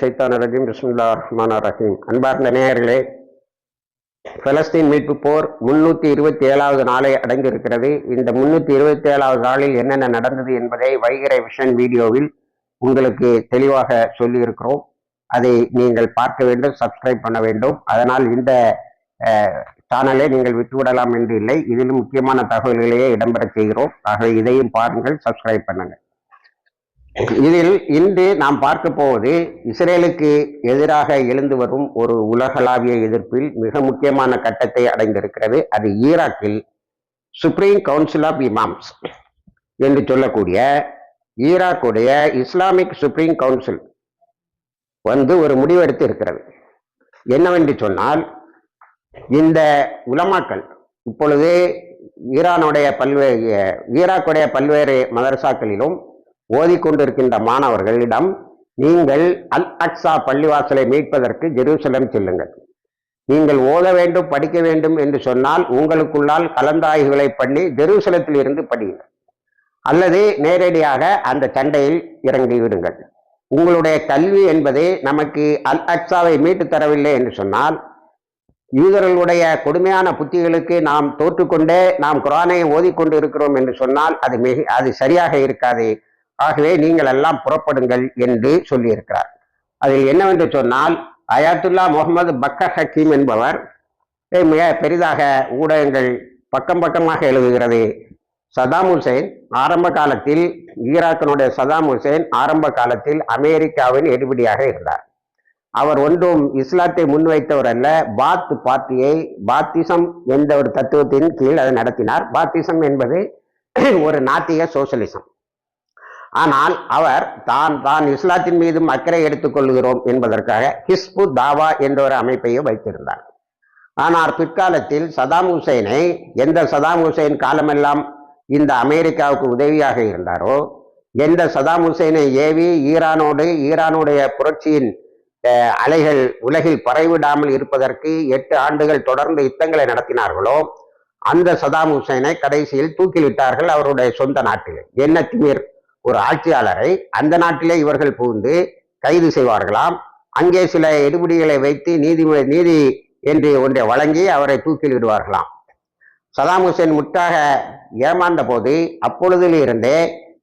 சைத்தான் ரஜீம். பிஸ்மில்லா ரஹ்மான் ரஹீம். அன்பார்ந்த நேயர்களே பலஸ்தீன் மீட்பு போர் முன்னூத்தி இருபத்தி ஏழாவது நாளை அடங்கியிருக்கிறது. இந்த முன்னூத்தி இருபத்தி ஏழாவது நாளில் என்னென்ன நடந்தது என்பதை வைகரை விஷன் வீடியோவில் உங்களுக்கு தெளிவாக சொல்லியிருக்கிறோம். அதை நீங்கள் பார்க்க வேண்டும் சப்ஸ்கிரைப் பண்ண வேண்டும். அதனால் இந்த சேனலை நீங்கள் விட்டுவிடலாம் என்று இல்லை. இதிலும் முக்கியமான தகவல்களையே இடம்பெற செய்கிறோம். ஆகவே இதையும் பாருங்கள் சப்ஸ்கிரைப் பண்ணுங்கள். இதில் இன்று நாம் பார்க்க போவது இஸ்ரேலுக்கு எதிராக எழுந்து வரும் ஒரு உலகளாவிய எதிர்ப்பில் மிக முக்கியமான கட்டத்தை அடைந்திருக்கிறது. அது ஈராக்கில் சுப்ரீம் கவுன்சில் ஆஃப் இமாம்ஸ் என்று சொல்லக்கூடிய ஈராக்குடைய இஸ்லாமிக் சுப்ரீம் கவுன்சில் வந்து ஒரு முடிவெடுத்து இருக்கிறது. என்னவென்று சொன்னால் இந்த உலமாக்கள் இப்பொழுது ஈரானுடைய பல்வேறு ஈராக்குடைய பல்வேறு மதரசாக்களிலும் ஓதிக்கொண்டிருக்கின்ற மாணவர்களிடம் நீங்கள் அல் அக்ஸா பள்ளிவாசலை மீட்பதற்கு ஜெருசலம் செல்லுங்கள். நீங்கள் ஓத வேண்டும் படிக்க வேண்டும் என்று சொன்னால் உங்களுக்குள்ளால் கலந்தாய்வுகளை பண்ணி ஜெருசலத்தில் இருந்து படியுங்கள். அல்லது நேரடியாக அந்த சண்டையில் இறங்கி விடுங்கள். உங்களுடைய கல்வி என்பது நமக்கு அல் அக்ஸாவை மீட்டு தரவில்லை என்று சொன்னால் யூதர்களுடைய கொடுமையான புத்திகளுக்கு நாம் தோற்றுக்கொண்டே நாம் குரானை ஓதிக்கொண்டு இருக்கிறோம் என்று சொன்னால் அது மிக அது சரியாக இருக்காது. ஆகவே நீங்கள் எல்லாம் புறப்படுங்கள் என்று சொல்லியிருக்கிறார். அதில் என்னவென்று சொன்னால் அயாத்துல்லா முகமது பக்கர் ஹக்கீம் என்பவர் மிக பெரிதாக ஊடகங்கள் பக்கம் பக்கமாக எழுதுகிறது. சதாம் ஹுசேன் ஆரம்ப காலத்தில் ஈராக்கினுடைய சதாம் ஹுசேன் ஆரம்ப காலத்தில் அமெரிக்காவின் எடுபடியாக இருந்தார். அவர் ஒன்றும் இஸ்லாத்தை முன்வைத்தவர் அல்ல பாத் பார்ட்டியை பாத்திசம் என்ற ஒரு தத்துவத்தின் கீழ் அதை நடத்தினார். பாத்திசம் என்பது ஒரு நாத்திக சோசலிசம். ஆனால் அவர் தான் தான் இஸ்லாத்தின் மீதும் அக்கறை எடுத்துக்கொள்கிறோம் என்பதற்காக ஹிஸ்பு தாவா என்ற ஒரு அமைப்பையும் வைத்திருந்தார். ஆனால் பிற்காலத்தில் சதாம் ஹுசைனை எந்த சதாம் ஹுசைன் காலமெல்லாம் இந்த அமெரிக்காவுக்கு உதவியாக இருந்தாரோ எந்த சதாம் ஹுசைனை ஏவி ஈரானோடு ஈரானுடைய புரட்சியின் அலைகள் உலகில் பரவிடாமல் இருப்பதற்கு எட்டு ஆண்டுகள் தொடர்ந்து யுத்தங்களை நடத்தினார்களோ அந்த சதாம் ஹுசைனை கடைசியில் தூக்கிலிட்டார்கள் அவருடைய சொந்த நாட்டில். என்ன திமிர்? ஒரு ஆட்சியாளரை அந்த நாட்டிலே இவர்கள் புகுந்து கைது செய்வார்களாம். அங்கே சில எடுபடிகளை வைத்து நீதி நீதி என்று ஒன்றை வழங்கி அவரை தூக்கில் விடுவார்களாம். சதாம் ஹுசேன் முட்டாக ஏமாந்த போது அப்பொழுதிலிருந்தே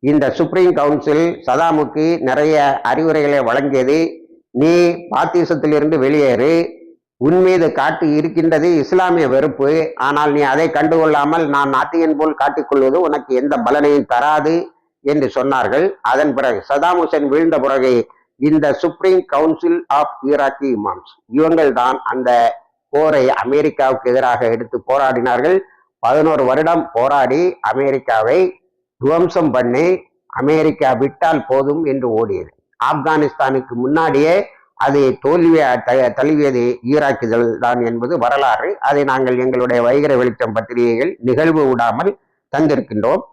இந்த சுப்ரீம் கவுன்சில் சதாமுக்கு நிறைய அறிவுரைகளை வழங்கியது. நீ பாத்திசத்திலிருந்து வெளியேறு. உன் மீது காட்டு இருக்கின்றது இஸ்லாமிய வெறுப்பு. ஆனால் நீ அதை கண்டுகொள்ளாமல் நான் நாத்தியன் போல் காட்டிக்கொள்வது உனக்கு எந்த பலனையும் தராது. என்று சொன்னார்கள். அதன் பிறகு சதாம் ஹுசேன் வீழ்ந்த பிறகு இந்த supreme council of Iraqi imams இவங்கள் தான் அந்த போரை அமெரிக்காவுக்கு எதிராக எடுத்து போராடினார்கள். பதினோரு வருடம் போராடி அமெரிக்காவை துவம்சம் பண்ணி அமெரிக்கா விட்டால் போதும் என்று ஓடியது. ஆப்கானிஸ்தானுக்கு முன்னாடியே அது தோல்வியை தழுவியது ஈராக்குதல் தான் என்பது வரலாறு. அதை நாங்கள் எங்களுடைய வைகர வெளிச்சம் பத்திரிகைகள் நிகழ்வு விடாமல் தந்திருக்கின்றோம்.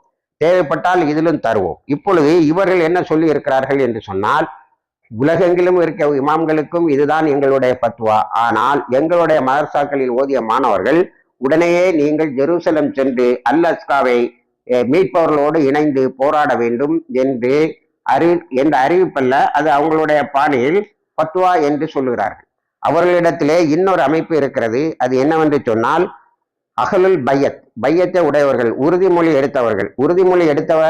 தேவைப்பட்டால் இதிலும் தருவோம். இப்பொழுது இவர்கள் என்ன சொல்லி இருக்கிறார்கள் என்று சொன்னால் உலகெங்கிலும் இருக்க இமாம்களுக்கும் இதுதான் எங்களுடைய பத்துவா ஆனால் எங்களுடைய மதர்சாக்களில் ஓதிய மாணவர்கள் உடனேயே நீங்கள் ஜெருசலம் சென்று அல் அஸ்காவை மீட்பவர்களோடு இணைந்து போராட வேண்டும் என்று அறி என்ற அறிவிப்பல்ல அது அவங்களுடைய பாணியில் பத்துவா என்று சொல்லுகிறார்கள். அவர்களிடத்திலே இன்னொரு அமைப்பு இருக்கிறது. அது என்னவென்று சொன்னால் அகலுல் பையத். பையத்தை உடையவர்கள் உறுதிமொழி எடுத்தவர்கள். உறுதிமொழி எடுத்தவ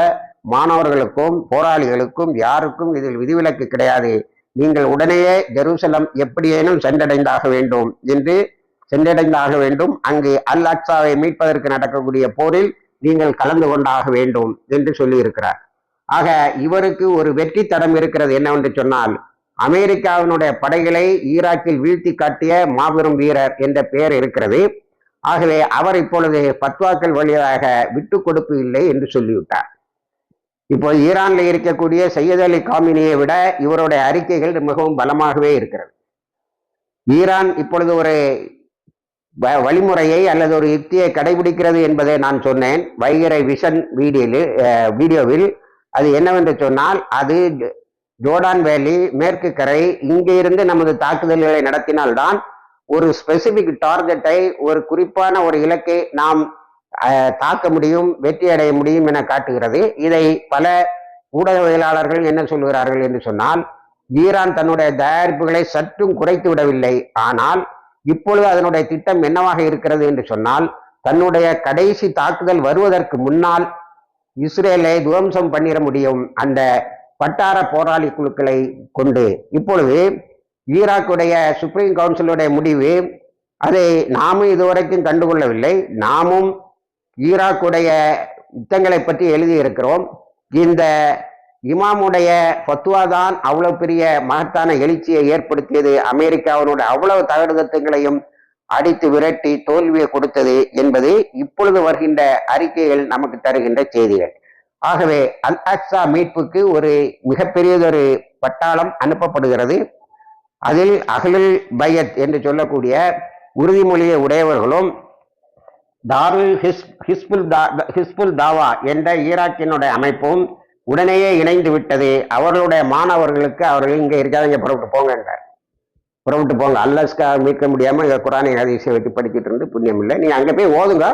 மாணவர்களுக்கும் போராளிகளுக்கும் யாருக்கும் இதில் விதிவிலக்கு கிடையாது. நீங்கள் உடனேயே ஜெருசலம் எப்படியேனும் சென்றடைந்தாக வேண்டும் என்று சென்றடைந்தாக வேண்டும். அங்கு அல் அக்சாவை மீட்பதற்கு நடக்கக்கூடிய போரில் நீங்கள் கலந்து கொண்டாக வேண்டும் என்று சொல்லியிருக்கிறார். ஆக இவருக்கு ஒரு வெற்றி தடம் இருக்கிறது என்னவென்று சொன்னால் அமெரிக்காவினுடைய படைகளை ஈராக்கில் வீழ்த்தி காட்டிய மாபெரும் வீரர் என்ற பெயர் இருக்கிறது. ஆகவே அவர் இப்பொழுது பத்வாக்கள் வழியாக விட்டு கொடுப்பு இல்லை என்று சொல்லிவிட்டார். இப்போ ஈரானில் இருக்கக்கூடிய சையத் அலி காமினியை விட இவருடைய அறிக்கைகள் மிகவும் பலமாகவே இருக்கிறது. ஈரான் இப்பொழுது ஒரு வழிமுறையை அல்லது ஒரு யுக்தியை கடைபிடிக்கிறது என்பதை நான் சொன்னேன். வைகரை விஷன் வீடியோவில் வீடியோவில் அது என்னவென்று சொன்னால் அது ஜோர்டான் வேலி மேற்கு கரை இங்கே இருந்து நமது தாக்குதல்களை நடத்தினால்தான் ஒரு ஸ்பெசிபிக் டார்கெட்டை ஒரு குறிப்பான ஒரு இலக்கை நாம் தாக்க முடியும் வெற்றி அடைய முடியும் என காட்டுகிறது. இதை பல ஊடகவியலாளர்கள் என்ன சொல்கிறார்கள் என்று சொன்னால் ஈரான் தன்னுடைய தயாரிப்புகளை சற்றும் குறைத்து விடவில்லை. ஆனால் இப்பொழுது அதனுடைய திட்டம் என்னவாக இருக்கிறது என்று சொன்னால் தன்னுடைய கடைசி தாக்குதல் வருவதற்கு முன்னால் இஸ்ரேலை துவம்சம் பண்ணிட முடியும் அந்த வட்டார போராளி குழுக்களை கொண்டு. இப்பொழுது ஈராக்குடைய சுப்ரீம் கவுன்சிலுடைய முடிவு அதை நாமும் இதுவரைக்கும் கண்டுகொள்ளவில்லை. நாமும் ஈராக்குடைய யுத்தங்களை பற்றி எழுதியிருக்கிறோம். இந்த இமாமுடைய ஃபத்வா தான் அவ்வளவு பெரிய மகத்தான எழுச்சியை ஏற்படுத்தியது. அமெரிக்காவினுடைய அவ்வளவு தகடுதத்துங்களையும் அடித்து விரட்டி தோல்வியை கொடுத்தது என்பது இப்பொழுது வருகின்ற அறிக்கைகள் நமக்கு தருகின்ற செய்திகள். ஆகவே அல் அக்ஸா மீட்புக்கு ஒரு மிகப்பெரியதொரு பட்டாளம் அனுப்பப்படுகிறது. அதில் அகலில் பையத் என்று சொல்லக்கூடிய உறுதிமொழியை உடையவர்களும் தாருல் ஹிஸ் ஹிஸ்புல் தா ஹிஸ்புல் தாவா என்ற ஈராக்கினுடைய அமைப்பும் உடனேயே இணைந்து விட்டது. அவர்களுடைய மாணவர்களுக்கு அவர்கள் இங்கே இருக்காதீங்க புறப்பட்டு போங்க என்றார். புறப்பட்டு போங்க. அல்லஸ்கா மீட்க முடியாமல் இங்கே குரானை அதிசயம் வச்சு படிச்சுட்டு இருந்து புண்ணியம் இல்லை நீங்கள் அங்கே போய் ஓதுங்க.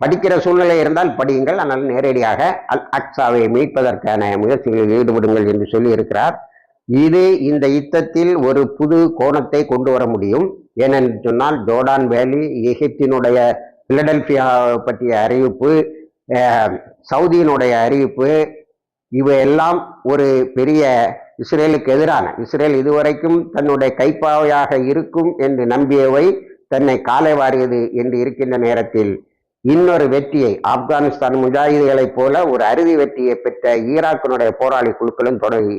படிக்கிற சூழ்நிலை இருந்தால் படியுங்கள். ஆனால் நேரடியாக அல் அக்ஸாவை மீட்பதற்கான முயற்சிகளில் ஈடுபடுங்கள் என்று சொல்லி இருக்கிறார். இது இந்த யுத்தத்தில் ஒரு புது கோணத்தை கொண்டு வர முடியும். ஏனென்று சொன்னால் ஜோர்டான் வேலி எகிப்தினுடைய பிலடெல்பியா பற்றிய அறிவிப்பு சவுதியினுடைய அறிவிப்பு இவையெல்லாம் ஒரு பெரிய இஸ்ரேலுக்கு எதிரான இஸ்ரேல் இதுவரைக்கும் தன்னுடைய கைப்பாவையாக இருக்கும் என்று நம்பியவை தன்னை காலை வாரியது என்று இருக்கின்ற நேரத்தில். இன்னொரு வெற்றியை ஆப்கானிஸ்தான் முஜாஹிதுகளைப் போல ஒரு அறுதி வெற்றியை பெற்ற ஈராக்கினுடைய போராளி குழுக்களும் தொடங்கி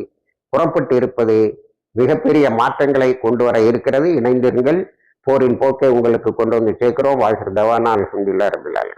புறப்பட்டு இருப்பது மிகப்பெரிய மாற்றங்களை கொண்டு வர இருக்கிறது. இணைந்திருங்கள். போரின் போக்கை உங்களுக்கு கொண்டு வந்து சேர்க்கிறோம். வாழ்கிற தவானா அலமதுல்லா ரபில்லாலும்